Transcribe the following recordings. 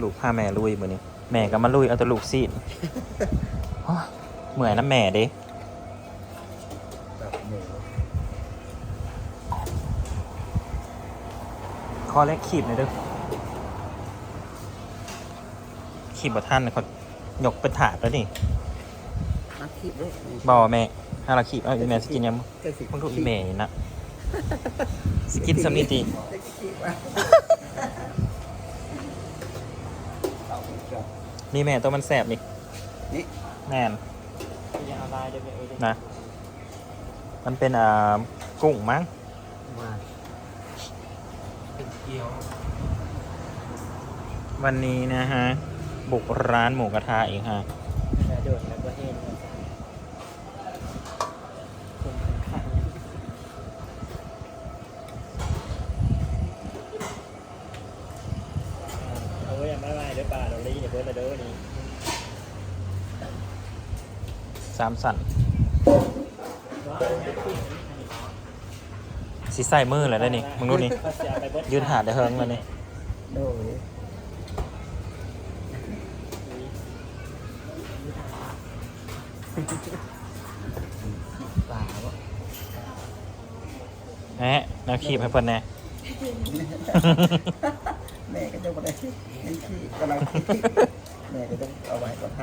ลูกพาแม่ลุยมือนี้ แม่ก็มาลุยเอาแต่ลูกซีดโอ้ยเหมื่อยน้ำแม่เด้แบบหมูคอเล็กขีบหน่อยเด้อขีบบ่ท่านนะเขายกเป็นถาดแล้วนี่นักคิดด้วยบอแม่ถ้าเราขีบเอาอีแม่สกินยังเจ็ดสิบมึงดูอีแม่นี่นะสกินสมิติ เจ็ดสิบอะเอาไปก่อนนี่แม่ตัวมันแสบนี่นี่แน่นยังเอาลายเดี๋ยวไปเอาดินะ มันเป็นอ่ากุ้งมั้งมาเป็นเกี๊ยว วันนี้นะฮะ บุกร้านหมูกระทะเองฮะแต่โดดแล้วก็เห็นว่าคนข้างๆเอาไว้ ยังไม่ไม่เดี๋ยวป่าเราลีเดี๋ยวเบิร์ดมาเด้อนี่สามสันสีใส่มือเลยได้นี่มึงดูนี่ยืนหาได้เฮิงเลยนี่โดยป่าวะแหะแนวขีบให้เพิ่นแน่แม่ก็จะมาได้นี่ที่กำลังคิดแม่ก็ต้องเอาไว้ก็ท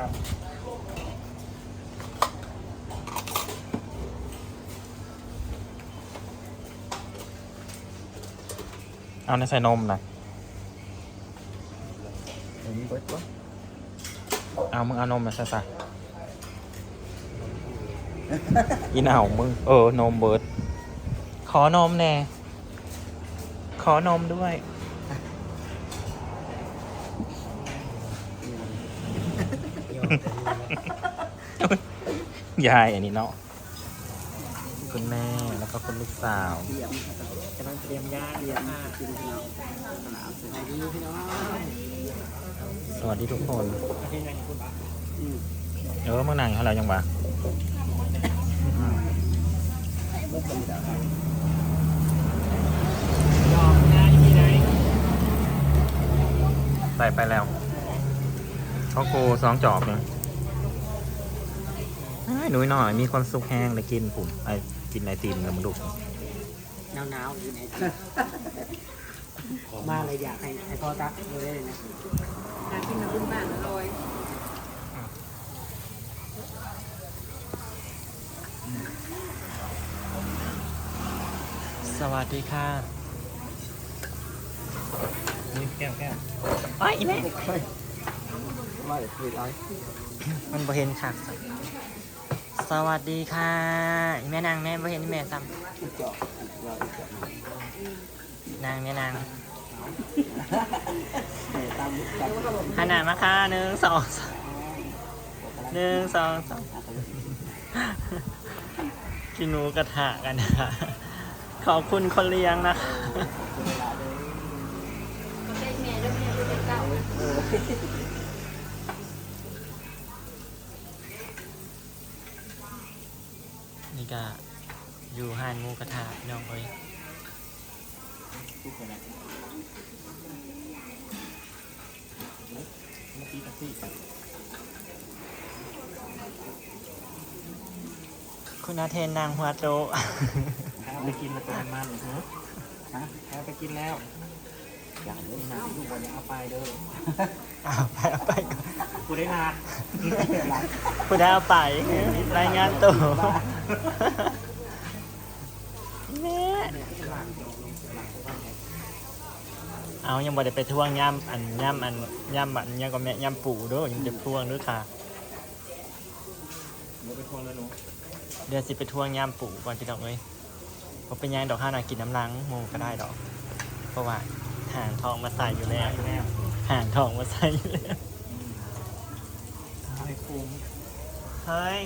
เอาในใส่นมนะำเดี๋ยวนี้เบิร์ดวะเอามึงเอานมมาใส่ซะอินเอามึง เออนมเบิร์ดขอนมแน่ ขอนมด้วย ยายอันนี้เนาะคุณแม่แล้วก็คุณลูกสาวเตรียมกำลังเตรียมย่าเตรียมกินพี่น้องสนามสดีพี่น้องสวัสดีทุกคนที่ไหนคุณบ้าอืมเมื่อนั่งเขาแล้วยังวะเบิร์ดธรรมดาใส่ไปแล้ว เขาโกสองจอบเนี่ยอ้ายหนุ่ยหน่อย มีความสุขแห้งได้กินผมไอกินไอติมกับมันดุหนาวหนาวๆอยู่ไหนมาเลยอยากให้ให้พ่อตักเลยนะหากินน้ำบุญบ้านอร่อยสวัสดีค่ะนี่แก้วแก้วไอ้แม่ เฮ้ยว่าเดี๋ยวคุยร้อยมันบ่เห็นค่ะสวัสดีค่ะอีแม่นางแม่บ่เห็นอีแม่ซ้อีกจอกร้อยอีกจอกำนางแม่นางแม่ตามจับหันหน้ามาค่ะหนึ่งสองสามหนึ่งสองสามกินหนูกระทะกันนะขอบคุณคนเลี้ยงนะคะก็ได้แม่แล้วแม่ก็ได้เก้า นี่ก็อยู่ห้านหมูกระทะพี่น้องเอ้ยเมื่อกี้ตักซี่คุณอาเทนนางหัวโต ไปกินมาตัวมันเหรอฮะแพ้ไปกินแล้ว อย่างนี้นะลูกวันนี้เอาไปเด้อเอาไปเอาไปก่อนกูได้นานคุณได้เอาไปรายงานตัวแม่เอายังบ่ได้ไปท่วงย่ำอันย่ำอันย่ำอันยังก็แม่ย่ำปู่เด้วยยังจะท่วงด้วยค่ะหนูไปทวงเลยหนูเดี๋ยวสิไปท่วงย่ำปู่ก่อนพี่ดอกเอ้ยเพราะเป็นยังดอกห้านากินน้ำล้างโมก็ได้ดอกเพราะว่า หางทองมาใส่อยู่แล้วแม่หางทองมาใส่อยู่แล้ว ไม่คุ้มเฮ้ย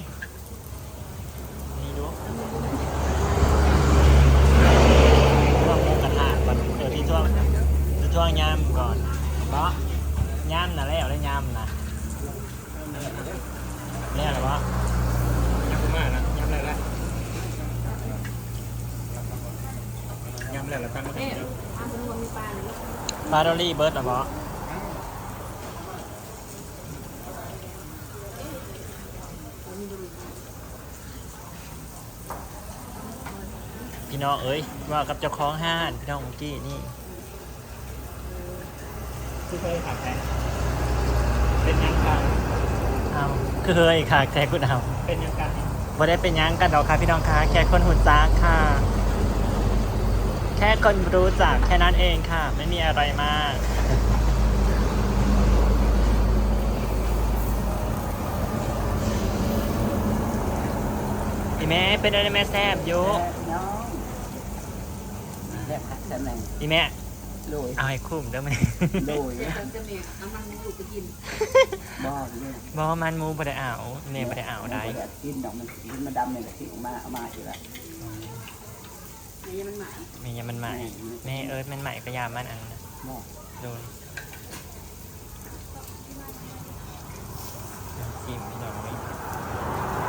ปลาดอลี่เบิร์ดเหรอหมอพี่น้องเอ้ยว่ากับเจ้าของห้านพี่น้องเมื่กี้นี่คือเคยขาดแทนเป็นยังกันเอาคือเคยขาดแทนคุณเอาเป็นยังกันบ่ได้เป็นยังกันดอกค่ะพี่น้องค่ะแค่คนหุ่นจ้าค่ะ แค่คนรู้จักแค่นั้นเองค่ะ ไม่มีอะไรมาก อีแม่เป็นอะไรแม่แซบอยู่น้องแซ่บคักแซ่บแรงอีแม่โดยเอาให้คุ้มเด้อแม่โดยเดี๋ยวตอนจะมีเอามันลูกไปกินบ่เนี่ยบอกว่ามันหมูบ่ได้เอาแม่บ่ได้เอาได้บ่กินดอกมันกินมันดำเนี่ยแหละที่ออกมาเอามาอีกแล้วใน ยังมันหมายแม่ยังมันใหม่แม่เอิร์ธมันใหม่ก็ยามมันอันนะบ่โดนน้ำจิ้มพี่น้องนี่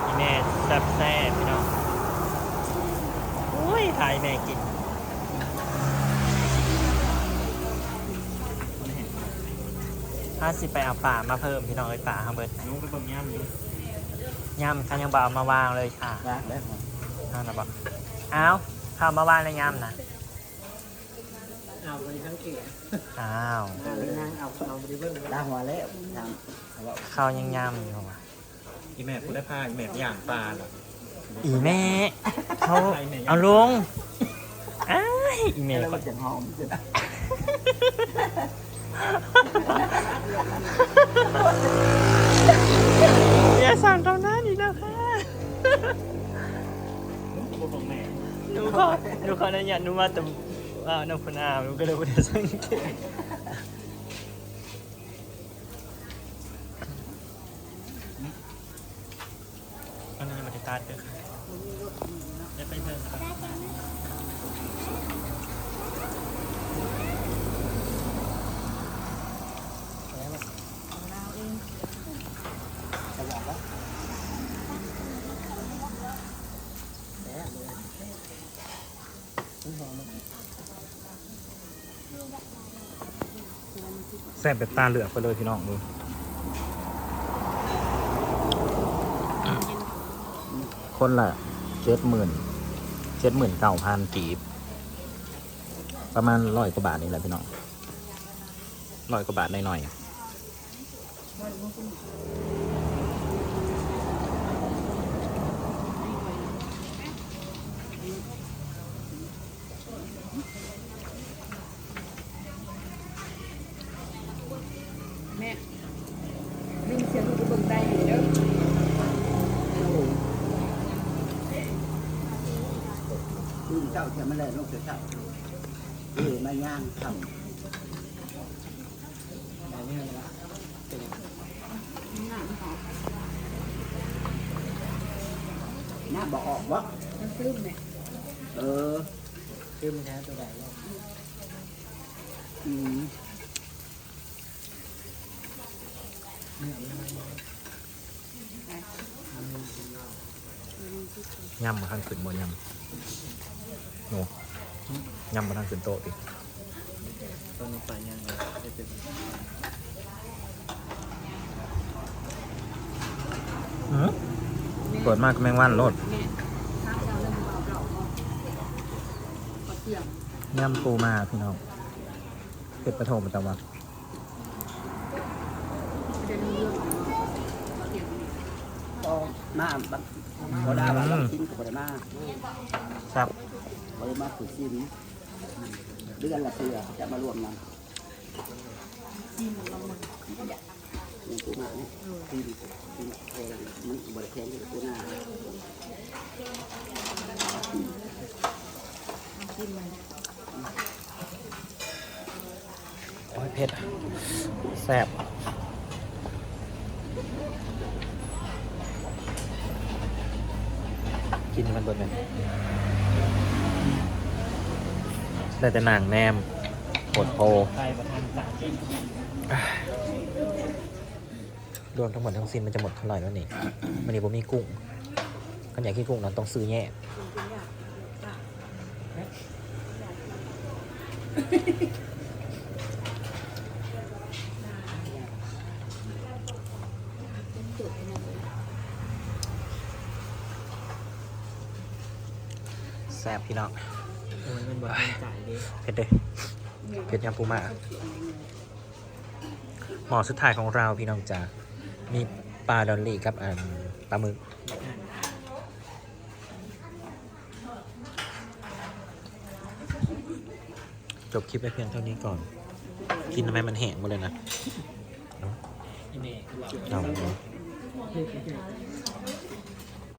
อีแม่แซ่บแซ่บพี่น้องโอ้ยถ่ายแม่กินถ้าสิไปเอาป่ามาเพิ่มพี่น้องเอ้ยป่าฮังเบิร์ดนุ้งไปเบิ่งย่ำอยู่ย่ำกันยังบ่เอามาวางเลยค่ะรักแล้วเอานะบอก เอาเข้ามาวางในย่ำนะเอาไปทั้งเกศอ้าวเอาไปนั่งเอาเอาไปเบิ่งตาหัวแล้วทำเขาบอกเข้ายังย่ำอยู่ว่ะอีแม่พูดได้ผ้าอีแม่ย่างปลาเหรออีแม่เขาใครแม่ย่างเอาลงอ้ายอีแม่แล้วก็ก็จะหอมจะได้อย่าสั่งตรงนั้นอีกนะคะ หนูขอหนูขออนุญาตหนูว่าแต่ว่าน้องคนอาหนูก็เลยไม่ได้สังเกตอันนี้มาติดตาด้วยค่ะจะไปเพิ่มครับ จะบอกว่า แซ่บแบบตาเหลือกไปเลยพี่น้องดูคนละเจ็ดหมื่นเจ็ดหมื่นเก้าพันกีบ ประมาณร้อยกว่าบาทนี่แหละพี่น้องร้อยกว่าบาทหน่อยๆ แม่ลิงเสียงลูกเบิ่งได้อยู่เด้อ ตื่นเจ้าจะมาเลยลูกจะเจ้าเออมาย่างทำอะไรเนี่ยละนหน้าหน้าบอกออกวะมันตื้มเนี่ยเออคือมันแท้ตัวใหญ่แล้วอืม ยำมาทางขึ้นบนยำโน่ยำมาทางขึ้นโต๊ะดิตอนนี้ไปย่างเลยจะเป็นเปิดมากก็แมงวันโลดแม่ำปูมาพี่น้องเป็ดปลาโถมแต่ว่าเดินเรื่องของขอเตียง ก็หน้าบักก็ได้าเราชิ้นกับมาครับบริมาถือชิ้นเดือนละเสือจะมารวมกันยังกูมาเนี่ยชิ้นชิ้นแพงมันบริแพงที่กูหน้าโอ้ยเผ็ดแซ่บ กินมันเบิดเลยได้แต่หนังแนมปวดโพใครมาทำสามกินรวมทั้งหมดทั้งสิ้นมันจะหมดเท่าไหร่แล้วนี่มันนี่ผมมีกุ้งกันอยากกินกุ้งนั้นต้องซื้อแย่ พี่น้องโอ้ยมันบดมันใจดิเผ็ดเด้เผ็ดยำปูมาหมอสุดท้ายของเราพี่น้องจ๋ามีปลาดอลลี่กับอันปลาหมึกจบคลิปไปเพียงเท่านี้ก่อน กินทำไมมันแห้งหมดเลยนะอีเมย์คือว่าเอาเ